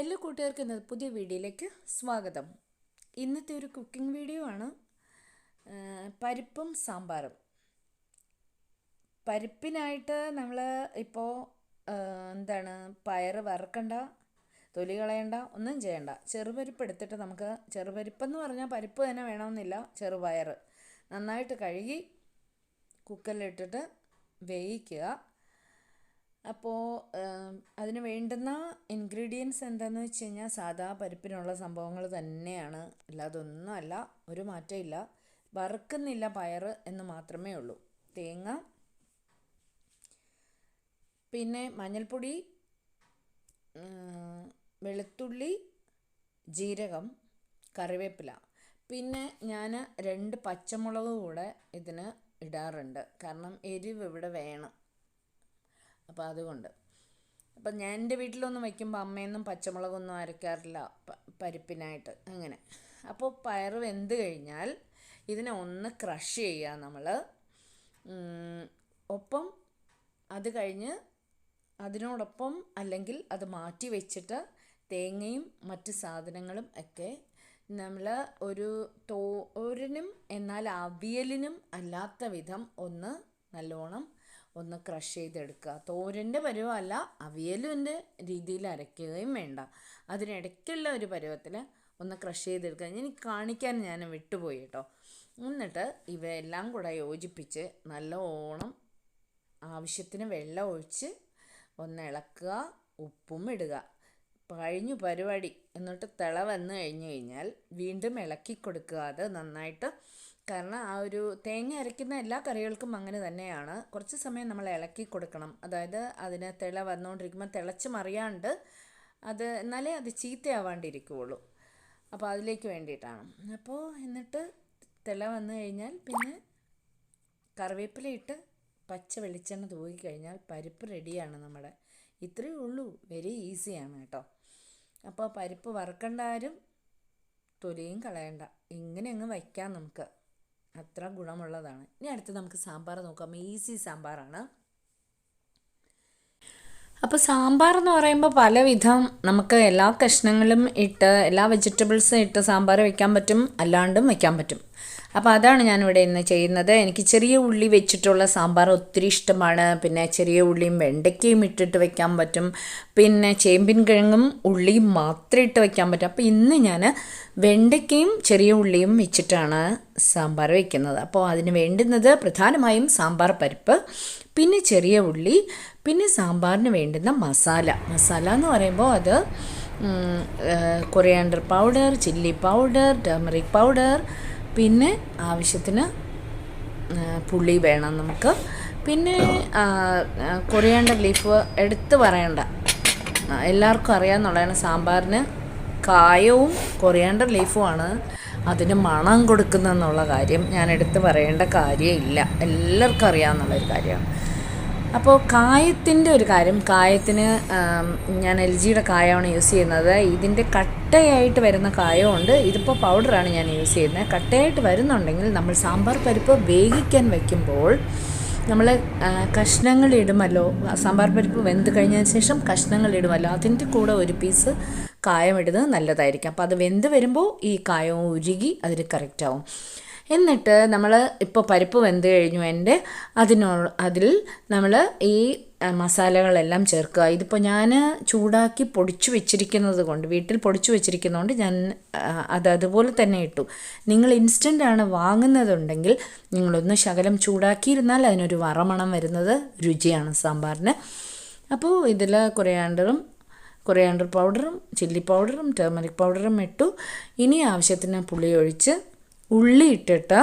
എല്ലാ കൂട്ടുകാർക്കും ഇന്നത്തെ പുതിയ വീഡിയോയിലേക്ക് സ്വാഗതം. ഇന്നത്തെ ഒരു കുക്കിംഗ് വീഡിയോ ആണ് പരിപ്പും സാമ്പാറും. പരിപ്പിനായിട്ട് നമ്മൾ ഇപ്പോൾ എന്താണ് പയറ് വറക്കണ്ട തൊലി കളയണ്ട ഒന്നും ചെയ്യണ്ട. ചെറുപരിപ്പ് എടുത്തിട്ട് നമുക്ക് ചെറുപരിപ്പെന്ന് പറഞ്ഞാൽ പരിപ്പ് തന്നെ വേണമെന്നില്ല ചെറുപയർ നന്നായിട്ട് കഴുകി കുക്കറിലിട്ടിട്ട് വേവിക്കുക. അപ്പോൾ അതിന് വേണ്ടുന്ന ഇൻഗ്രീഡിയൻസ് എന്താണെന്ന് വെച്ച് കഴിഞ്ഞാൽ സാധാ പരിപ്പിനുള്ള സംഭവങ്ങൾ തന്നെയാണ്. അല്ലാതെ ഒന്നുമല്ല ഒരു മാറ്റമില്ല വറുക്കുന്നില്ല പയർ എന്ന് മാത്രമേ ഉള്ളൂ. തേങ്ങ പിന്നെ മഞ്ഞൾപ്പൊടി വെളുത്തുള്ളി ജീരകം കറിവേപ്പില. പിന്നെ ഞാൻ രണ്ട് പച്ചമുളക് കൂടെ ഇതിന് ഇടാറുണ്ട്. കാരണം എരിവ് ഇവിടെ വേണം. അപ്പോൾ അതുകൊണ്ട്. അപ്പം ഞാൻ എന്റെ വീട്ടിലൊന്നും വയ്ക്കുമ്പോൾ അമ്മയൊന്നും പച്ചമുളകൊന്നും അരയ്ക്കാറില്ല പ- പരിപ്പിനായിട്ട്. അങ്ങനെ. അപ്പോൾ പയർ വെന്ത് കഴിഞ്ഞാൽ ഇതിനെ ഒന്ന് ക്രഷ് ചെയ്യുക നമ്മൾ ഒപ്പം അത് കഴിഞ്ഞ് അതിനോടൊപ്പം അല്ലെങ്കിൽ അത് മാറ്റി വെച്ചിട്ട് തേങ്ങയും മറ്റ് സാധനങ്ങളും ഒക്കെ നമ്മൾ ഒരു തോരനും എന്നാൽ അവിയലിനും അല്ലാത്ത വിധം ഒന്ന് നല്ലോണം ഒന്ന് ക്രഷ് ചെയ്തെടുക്കുക. തോരന്റെ പരുവമല്ല അവിയലിന്റെ രീതിയിൽ അരയ്ക്കുകയും വേണ്ട. അതിനിടയ്ക്കുള്ള ഒരു പരുവത്തിൽ ഒന്ന് ക്രഷ് ചെയ്തെടുക്കുക. ഇനി കാണിക്കാൻ ഞാൻ വിട്ടുപോയി കേട്ടോ. എന്നിട്ട് ഇവയെല്ലാം കൂടെ യോജിപ്പിച്ച് നല്ലോണം ആവശ്യത്തിന് വെള്ളം ഒഴിച്ച് ഒന്ന് ഇളക്കുക ഉപ്പും ഇടുക. കഴിഞ്ഞു പരിപാടി. എന്നിട്ട് തിള വന്നു കഴിഞ്ഞു കഴിഞ്ഞാൽ വീണ്ടും ഇളക്കി കൊടുക്കുക. അത് നന്നായിട്ട് കാരണം ആ ഒരു തേങ്ങ അരയ്ക്കുന്ന എല്ലാ കറികൾക്കും അങ്ങനെ തന്നെയാണ്. കുറച്ച് സമയം നമ്മൾ ഇളക്കി കൊടുക്കണം. അതായത് അതിന് തിള വന്നുകൊണ്ടിരിക്കുമ്പോൾ തിളച്ച് മറിയാണ്ട് അത് എന്നാലേ അത് ചീത്തയാവാണ്ടിരിക്കുകയുള്ളൂ. അപ്പോൾ അതിലേക്ക് വേണ്ടിയിട്ടാണ്. അപ്പോൾ എന്നിട്ട് തിള വന്നു കഴിഞ്ഞാൽ പിന്നെ കറിവേപ്പില ഇട്ട് പച്ച വെളിച്ചെണ്ണ തൂകി കഴിഞ്ഞാൽ പരിപ്പ് റെഡിയാണ് നമ്മുടെ ഇത്രയേ ഉള്ളൂ. വെരി ഈസിയാണ് കേട്ടോ. അപ്പോൾ പരിപ്പ് വറുക്കേണ്ട ആരും തൊലിയും കളയണ്ട. ഇങ്ങനെ അങ്ങ് വയ്ക്കാം നമുക്ക്. അത്ര ഗുണമുള്ളതാണ്. ഇനി അടുത്ത് നമുക്ക് സാമ്പാർ നോക്കാം. ഈസി സാമ്പാറാണ്. അപ്പോൾ സാമ്പാർ എന്ന് പറയുമ്പോൾ പലവിധം നമുക്ക് എല്ലാ കഷ്ണങ്ങളും ഇട്ട് എല്ലാ വെജിറ്റബിൾസും ഇട്ട് സാമ്പാർ വയ്ക്കാൻ പറ്റും. അല്ലാണ്ടും വയ്ക്കാൻ പറ്റും. അപ്പോൾ അതാണ് ഞാനിവിടെ ഇന്ന് ചെയ്യുന്നത്. എനിക്ക് ചെറിയ ഉള്ളി വെച്ചിട്ടുള്ള സാമ്പാർ ഒത്തിരി ഇഷ്ടമാണ്. പിന്നെ ചെറിയ ഉള്ളിയും വെണ്ടയ്ക്കയും ഇട്ടിട്ട് വെക്കാൻ പറ്റും. പിന്നെ ചേമ്പിൻ കിഴങ്ങും ഉള്ളിയും മാത്രം ഇട്ട് വെക്കാൻ പറ്റും. അപ്പോൾ ഇന്ന് ഞാൻ വെണ്ടയ്ക്കയും ചെറിയ ഉള്ളിയും വെച്ചിട്ടാണ് സാമ്പാർ വെക്കുന്നത്. അപ്പോൾ അതിന് വേണ്ടുന്നത് പ്രധാനമായും സാമ്പാർ പരിപ്പ് പിന്നെ ചെറിയ ഉള്ളി പിന്നെ സാമ്പാറിന് വേണ്ടുന്ന മസാല. മസാല എന്ന് പറയുമ്പോൾ അത് coriander powder chilli powder turmeric powder പിന്നെ ആവശ്യത്തിന് പുളി വേണം നമുക്ക്. പിന്നെ കൊറിയാണ്ടർ ലീഫ് എടുത്ത് പറയണ്ട. എല്ലാവർക്കും അറിയാമെന്നുള്ളതാണ് സാമ്പാറിന് കായവും കൊറിയാണ്ടർ ലീഫുമാണ് അതിന് മണം കൊടുക്കുന്നതെന്നുള്ള കാര്യം ഞാൻ എടുത്ത് പറയേണ്ട കാര്യമില്ല. എല്ലാവർക്കും അറിയാമെന്നുള്ളൊരു കാര്യമാണ്. അപ്പോൾ കായത്തിന്റെ ഒരു കാര്യം കായത്തിന് ഞാൻ എൽ ജിയുടെ കായമാണ് യൂസ് ചെയ്യുന്നത്. ഇതിന്റെ കട്ടയായിട്ട് വരുന്ന കായമുണ്ട്. ഇതിപ്പോൾ പൗഡറാണ് ഞാൻ യൂസ് ചെയ്യുന്നത്. കട്ടയായിട്ട് വരുന്നുണ്ടെങ്കിൽ നമ്മൾ സാമ്പാർ പരിപ്പ് വേവിക്കാൻ വയ്ക്കുമ്പോൾ നമ്മൾ കഷ്ണങ്ങൾ ഇടുമല്ലോ. സാമ്പാർ പരിപ്പ് വെന്ത് കഴിഞ്ഞതിന് ശേഷം കഷ്ണങ്ങൾ ഇടുമല്ലോ. അതിന്റെ കൂടെ ഒരു പീസ് കായം ഇടുന്നത് നല്ലതായിരിക്കും. അപ്പോൾ അത് വെന്ത് വരുമ്പോൾ ഈ കായം ഉരുകി അതിൽ കറക്റ്റാവും. എന്നിട്ട് നമ്മൾ ഇപ്പോൾ പരിപ്പ് വെന്ത് കഴിഞ്ഞു എന്റെ അതിനോ അതിൽ നമ്മൾ ഈ മസാലകളെല്ലാം ചേർക്കുക. ഇതിപ്പോൾ ഞാൻ ചൂടാക്കി പൊടിച്ചു വെച്ചിരിക്കുന്നത് കൊണ്ട് വീട്ടിൽ പൊടിച്ചു വെച്ചിരിക്കുന്നതുകൊണ്ട് ഞാൻ അത് അതുപോലെ തന്നെ ഇട്ടു. നിങ്ങൾ ഇൻസ്റ്റന്റ് ആണ് വാങ്ങുന്നതുണ്ടെങ്കിൽ നിങ്ങളൊന്ന് ശകലം ചൂടാക്കിയിരുന്നാൽ അതിനൊരു വറമണം വരുന്നത് രുചിയാണ് സാമ്പാറിന്. അപ്പോൾ ഇതിൽ കൊറിയാണ്ടറും കൊറിയാണ്ടർ പൗഡറും ചില്ലി പൗഡറും ടേമറിക് പൗഡറും ഇട്ടു. ഇനി ആവശ്യത്തിന് പുളി ഒഴിച്ച് ഉള്ളി ഇട്ടിട്ട്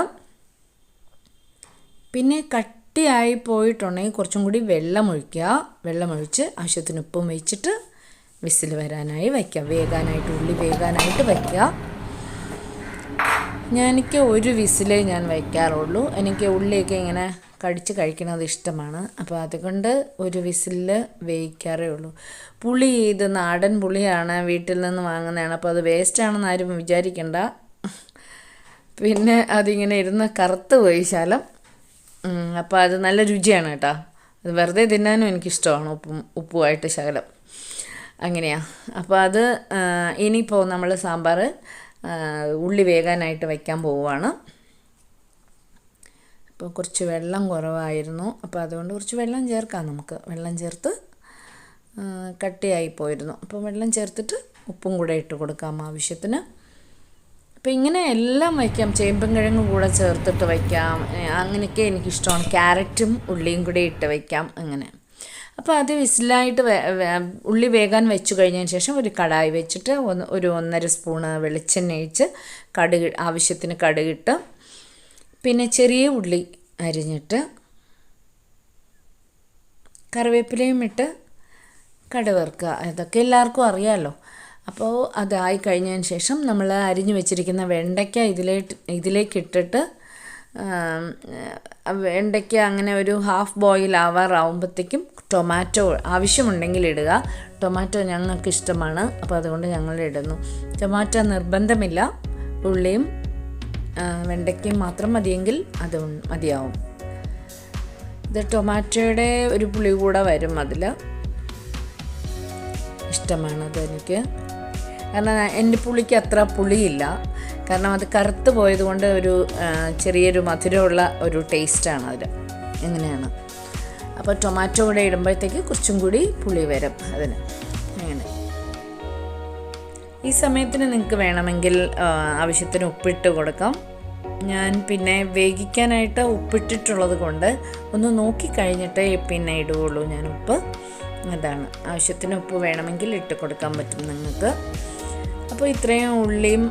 പിന്നെ കട്ടിയായി പോയിട്ടുണ്ടെങ്കിൽ കുറച്ചും കൂടി വെള്ളമൊഴിക്കുക വെള്ളമൊഴിച്ച് ആവശ്യത്തിന് ഉപ്പും വെച്ചിട്ട് വിസിൽ വരാനായി വയ്ക്കുക. വേകാനായിട്ട് ഉള്ളി വേകാനായിട്ട് വയ്ക്കുക. ഞാൻ എനിക്ക് ഒരു വിസിലേ ഞാൻ വയ്ക്കാറുള്ളൂ. എനിക്ക് ഉള്ളിയൊക്കെ ഇങ്ങനെ കടിച്ച് കഴിക്കുന്നത് ഇഷ്ടമാണ്. അപ്പോൾ അതുകൊണ്ട് ഒരു വിസിലിൽ വേവിക്കാറേ ഉള്ളൂ. പുളി ഇത് നാടൻ പുളിയാണ് വീട്ടിൽ നിന്ന് വാങ്ങുന്നതാണ്. അപ്പോൾ അത് വേസ്റ്റാണെന്ന് ആരും വിചാരിക്കണ്ട. പിന്നെ അതിങ്ങനെ ഇരുന്ന് കറുത്ത് പോയി ശാലം അപ്പോൾ അത് നല്ല രുചിയാണ് കേട്ടോ. അത് വെറുതെ തിന്നാനും എനിക്കിഷ്ടമാണ് ഉപ്പും ഉപ്പുമായിട്ട് ശകലം. അങ്ങനെയാ. അപ്പോൾ അത് ഇനിയിപ്പോൾ നമ്മൾ സാമ്പാർ ഉള്ളി വേകാനായിട്ട് വയ്ക്കാൻ പോവുകയാണ് അപ്പോൾ കുറച്ച് വെള്ളം കുറവായിരുന്നു. അപ്പോൾ അതുകൊണ്ട് കുറച്ച് വെള്ളം ചേർക്കാം നമുക്ക്. വെള്ളം ചേർത്ത് കട്ടിയായി പോയിരുന്നു. അപ്പോൾ വെള്ളം ചേർത്തിട്ട് ഉപ്പും കൂടെ ഇട്ട് കൊടുക്കാം ആവശ്യത്തിന്. അപ്പോൾ ഇങ്ങനെ എല്ലാം വയ്ക്കാം. ചേമ്പും കിഴങ്ങും കൂടെ ചേർത്തിട്ട് വയ്ക്കാം. അങ്ങനെയൊക്കെ എനിക്കിഷ്ടമാണ്. ക്യാരറ്റും ഉള്ളിയും കൂടി ഇട്ട് വയ്ക്കാം അങ്ങനെ. അപ്പോൾ അത് വിസിലായിട്ട് ഉള്ളി വേകാൻ വെച്ച് കഴിഞ്ഞതിന് ശേഷം ഒരു കടായി വെച്ചിട്ട് ഒന്ന് ഒരു ഒന്നര സ്പൂണ് വെളിച്ചെണ്ണ ഒഴിച്ച് കടുക് ആവശ്യത്തിന് കടുകിട്ട് പിന്നെ ചെറിയ ഉള്ളി അരിഞ്ഞിട്ട് കറിവേപ്പിലയും ഇട്ട് കടുവറുക്കുക അതൊക്കെ എല്ലാവർക്കും അറിയാമല്ലോ അപ്പോൾ അതായി കഴിഞ്ഞതിന് ശേഷം നമ്മൾ അരിഞ്ഞു വെച്ചിരിക്കുന്ന വെണ്ടയ്ക്ക ഇതിലേ ഇതിലേക്കിട്ടിട്ട് വെണ്ടയ്ക്ക അങ്ങനെ ഒരു ഹാഫ് ബോയിൽ ആവാറാവുമ്പോഴത്തേക്കും ടൊമാറ്റോ ആവശ്യമുണ്ടെങ്കിൽ ഇടുക ടൊമാറ്റോ ഞങ്ങൾക്ക് ഇഷ്ടമാണ് അപ്പോൾ അതുകൊണ്ട് ഞങ്ങൾ ഇടുന്നു ടൊമാറ്റോ നിർബന്ധമില്ല. ഉള്ളിയും വെണ്ടയ്ക്കയും മാത്രം മതിയെങ്കിൽ അത് മതിയാവും. ഇത് ടൊമാറ്റോയുടെ ഒരു പുളി കൂടെ വരും അതിൽ ഇഷ്ടമാണത് എനിക്ക് കാരണം എന്റെ പുളിക്ക് അത്ര പുളിയില്ല. കാരണം അത് കറുത്ത് പോയതുകൊണ്ട് ഒരു ചെറിയൊരു മധുരമുള്ള ഒരു ടേസ്റ്റാണ് അതിൽ എങ്ങനെയാണ്? അപ്പോൾ ടൊമാറ്റോ കൂടെ ഇടുമ്പോഴത്തേക്ക് കുറച്ചും കൂടി പുളി വരും അതിന്. അങ്ങനെ. ഈ സമയത്തിന് നിങ്ങൾക്ക് വേണമെങ്കിൽ ആവശ്യത്തിന് ഉപ്പിട്ട് കൊടുക്കാം. ഞാൻ പിന്നെ വേവിക്കാനായിട്ട് ഉപ്പിട്ടിട്ടുള്ളത് കൊണ്ട് ഒന്ന് നോക്കിക്കഴിഞ്ഞിട്ടേ പിന്നെ ഇടുകയുള്ളൂ ഞാൻ ഉപ്പ്. അതാണ്. ആവശ്യത്തിന് ഉപ്പ് വേണമെങ്കിൽ ഇട്ട് കൊടുക്കാൻ പറ്റും നിങ്ങൾക്ക്. അപ്പോൾ ഇത്രയും ഉള്ളിയും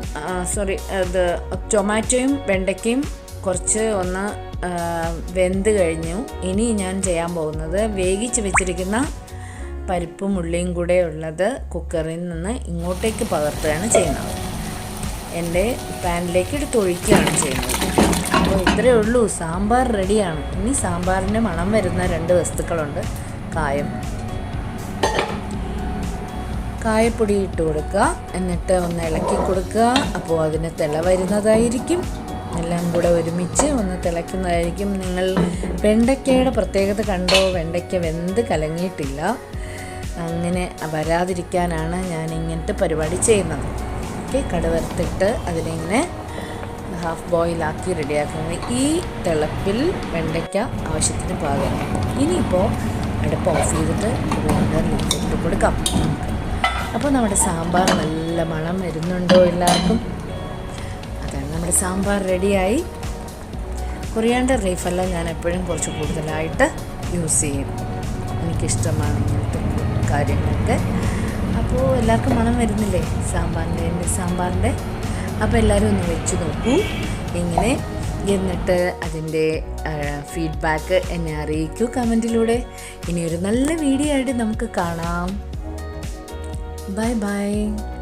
സോറി ഇത് ടൊമാറ്റോയും വെണ്ടയ്ക്കയും കുറച്ച് ഒന്ന് വെന്ത് കഴിഞ്ഞു. ഇനി ഞാൻ ചെയ്യാൻ പോകുന്നത് വേവിച്ച് വെച്ചിരിക്കുന്ന പരിപ്പും ഉള്ളിയും കൂടെ ഉള്ളത് കുക്കറിൽ നിന്ന് ഇങ്ങോട്ടേക്ക് പകർത്തുകയാണ് ചെയ്യുന്നത്. എന്റെ പാനിലേക്ക് എടുത്തൊഴിക്കുകയാണ് ചെയ്യുന്നത്. അപ്പോൾ ഇത്രയേ ഉള്ളൂ. സാമ്പാർ റെഡിയാണ് ഇനി സാമ്പാറിന്റെ മണം വരുന്ന രണ്ട് വസ്തുക്കളുണ്ട്. കായം. കായപ്പൊടി ഇട്ട് കൊടുക്കുക. എന്നിട്ട് ഒന്ന് ഇളക്കി കൊടുക്കുക. അപ്പോൾ അതിന് തിള വരുന്നതായിരിക്കും. എല്ലാം കൂടെ ഒരുമിച്ച് ഒന്ന് തിളയ്ക്കുന്നതായിരിക്കും. നിങ്ങൾ വെണ്ടയ്ക്കയുടെ പ്രത്യേകത കണ്ടോ? വെണ്ടയ്ക്ക വെന്ത് കലങ്ങിയിട്ടില്ല. അങ്ങനെ വരാതിരിക്കാനാണ് ഞാൻ ഇങ്ങനത്തെ പരിപാടി ചെയ്യുന്നത്. ഓക്കെ കടുവറുത്തിട്ട് അതിനിങ്ങനെ ഹാഫ് ബോയിലാക്കി റെഡിയാക്കുന്നത്. ഈ തിളപ്പിൽ വെണ്ടയ്ക്ക ആവശ്യത്തിന് പാകം. ഇനിയിപ്പോൾ അടുപ്പ് ഓഫ് ചെയ്തിട്ട് ഗ്രൈൻഡറിലേക്ക് ഇട്ട് കൊടുക്കാം. അപ്പോൾ നമ്മുടെ സാമ്പാർ നല്ല മണം വരുന്നുണ്ടോ എല്ലാവർക്കും? അതാണ് നമ്മുടെ സാമ്പാർ റെഡിയായി. കൊറിയാണ്ടർ ലീഫെല്ലാം ഞാൻ എപ്പോഴും കുറച്ച് കൂടുതലായിട്ട് യൂസ് ചെയ്യും. എനിക്കിഷ്ടമാണ് ഇങ്ങനത്തെ കാര്യങ്ങളൊക്കെ. അപ്പോൾ എല്ലാവർക്കും മണം വരുന്നില്ലേ സാമ്പാറിന്റെ എന്റെ സാമ്പാറിന്റെ? അപ്പോൾ എല്ലാവരും ഒന്ന് വെച്ച് നോക്കൂ. ഇങ്ങനെ എന്നിട്ട് അതിന്റെ ഫീഡ്ബാക്ക് എന്നെ അറിയിക്കൂ കമന്റിലൂടെ. ഇനിയൊരു നല്ല വീഡിയോ ആയിട്ട് നമുക്ക് കാണാം. Bye bye.